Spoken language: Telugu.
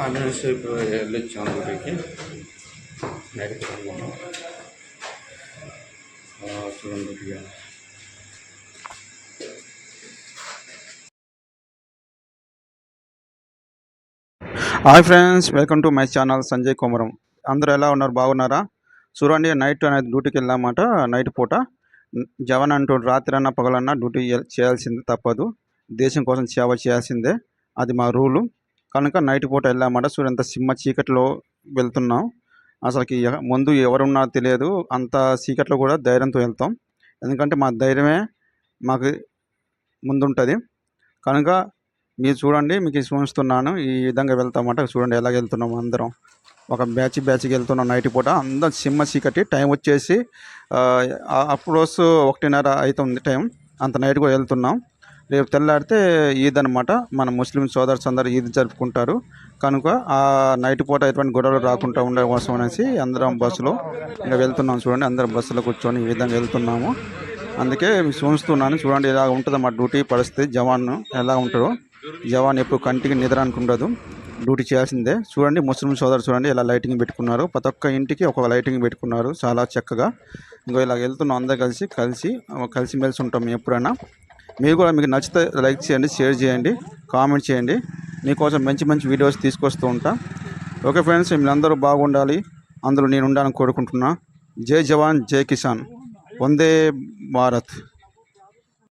ఆంజనేయ ఇప్పుడు వెళ్ళొచ్చాం డ్యూటీకి నైట్ చూడండి hi friends welcome to my channel Sanjay Kumaram. అందరూ ఎలా ఉన్నారు? బాగున్నారా? చూడండి నైట్ అనేది డ్యూటీకి వెళ్ళామాట నైట్ పూట. జవన్ అంటూ రాత్రి అన్న పగలన్నా డ్యూటీ చేయాల్సిందే తప్పదు. దేశం కోసం సేవ చేయాల్సిందే. అది మా రూలు. కనుక నైట్ పూట వెళ్ళామాట సూర్యంత సిమ్మ సింహ చీకట్లో వెళ్తున్నాం. అసలుకి ముందు ఎవరున్నా తెలియదు. అంత చీకట్లో కూడా ధైర్యంతో వెళ్తాం. ఎందుకంటే మా ధైర్యమే మాకు ముందుంటుంది. కనుక మీరు చూడండి మీకు ఇది చూపిస్తున్నాను ఈ విధంగా వెళ్తామంట చూడండి ఎలాగ వెళ్తున్నాం అందరం. ఒక బ్యాచ్ బ్యాచ్కి వెళ్తున్నాం నైట్ పూట. అందరం సింహ చీకటి టైం వచ్చేసి అప్పుడు ఒకటిన్నర అవుతుంది టైం. అంత నైట్ కూడా వెళ్తున్నాం. రేపు తెల్లాడితే ఈద్ అనమాట మన ముస్లిం సోదరుస్ అందరు ఈద్ జరుపుకుంటారు. కనుక ఆ నైట్ పూట ఎటువంటి గొడవలు రాకుండా ఉండడం కోసం అనేసి అందరం బస్సులో ఇంకా వెళ్తున్నాం చూడండి. అందరం బస్సులో కూర్చొని ఈ విధంగా వెళ్తున్నాము. అందుకే చూస్తున్నాను చూడండి ఇలా ఉంటుంది మా డ్యూటీ పరిస్థితి జవాన్ ఎలా ఉంటారో. జవాన్ ఎప్పుడు కంటికి నిద్ర అనుకుండదు డ్యూటీ చేయాల్సిందే. చూడండి ముస్లిం సోదరు చూడండి ఇలా లైటింగ్ పెట్టుకున్నారు. ప్రతి ఒక్క ఇంటికి ఒక లైటింగ్ పెట్టుకున్నారు చాలా చక్కగా. ఇంకో ఇలా వెళ్తున్నాం అందరు కలిసి కలిసి కలిసి మెలిసి ఉంటాం ఎప్పుడైనా. మీరు కూడా మీకు నచ్చితే లైక్ చేయండి షేర్ చేయండి కామెంట్ చేయండి. మీకోసం మంచి మంచి వీడియోస్ తీసుకొస్తూ ఉంటా. ఓకే ఫ్రెండ్స్ మీరందరూ బాగుండాలి. అందులో నేను ఉండాలని కోరుకుంటున్నా. జై జవాన్ జై కిసాన్. వందే భారత్.